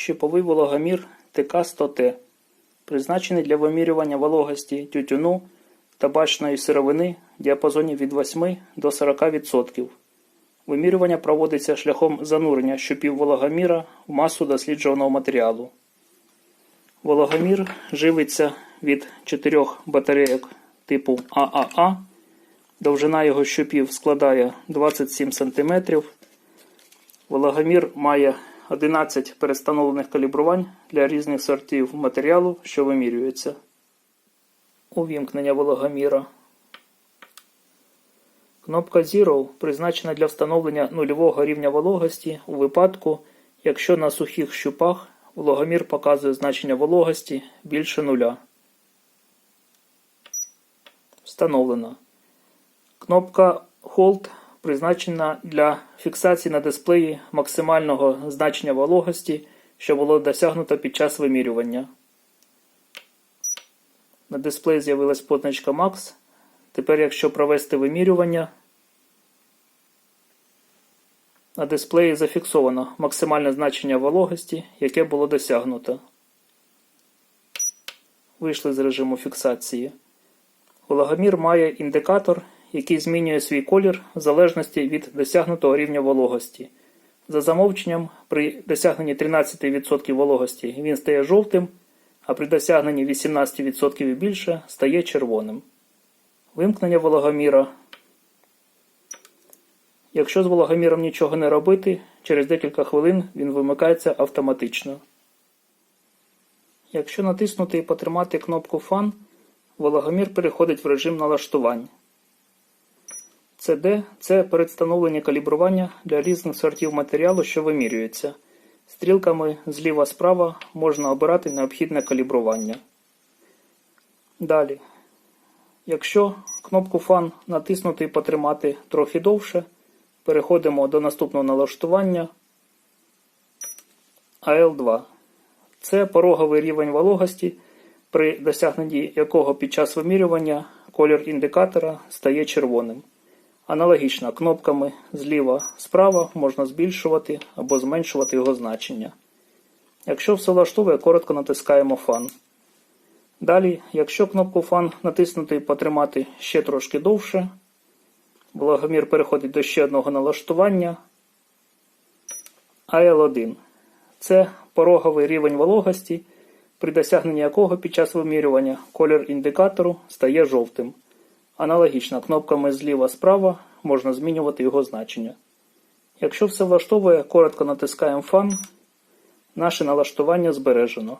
щеповий вологомір ТК-100Т, призначений для вимірювання вологості тютюну, табачної сировини в діапазоні від 8 до 40%. Вимірювання проводиться шляхом занурення щупів вологоміра в масу досліджуваного матеріалу. Вологомір живиться від чотирьох батарейок типу ААА. Довжина його щупів складає 27 см. Вологомір має 11 перестановлених калібрувань для різних сортів матеріалу, що вимірюється. Увімкнення вологоміра. Кнопка Zero призначена для встановлення нульового рівня вологості у випадку, якщо на сухих щупах вологомір показує значення вологості більше нуля. Встановлено. Кнопка Hold призначена для фіксації на дисплеї максимального значення вологості, що було досягнуто під час вимірювання. На дисплеї з'явилась позначка Max. Тепер, якщо провести вимірювання, на дисплеї зафіксовано максимальне значення вологості, яке було досягнуто. Вийшли з режиму фіксації. Вологомір має індикатор, який змінює свій колір в залежності від досягнутого рівня вологості. За замовченням, при досягненні 13% вологості він стає жовтим, а при досягненні 18% і більше стає червоним. Вимкнення вологоміра. Якщо з вологоміром нічого не робити, через декілька хвилин він вимикається автоматично. Якщо натиснути і потримати кнопку Fan, вологомір переходить в режим налаштувань. CD – це передстановлення калібрування для різних сортів матеріалу, що вимірюється. Стрілками зліва-справа можна обирати необхідне калібрування. Далі. Якщо кнопку Fan натиснути і потримати трохи довше, переходимо до наступного налаштування AL2. Це пороговий рівень вологості, при досягненні якого під час вимірювання колір індикатора стає червоним. Аналогічно кнопками зліва-справа можна збільшувати або зменшувати його значення. Якщо все влаштовує, коротко натискаємо Fan. Далі, якщо кнопку Fan натиснути і потримати ще трошки довше, вологомір переходить до ще одного налаштування AL1. Це пороговий рівень вологості, при досягненні якого під час вимірювання колір індикатору стає жовтим. Аналогічно кнопками зліва-справа можна змінювати його значення. Якщо все влаштовує, коротко натискаємо Фан. Наше налаштування збережено.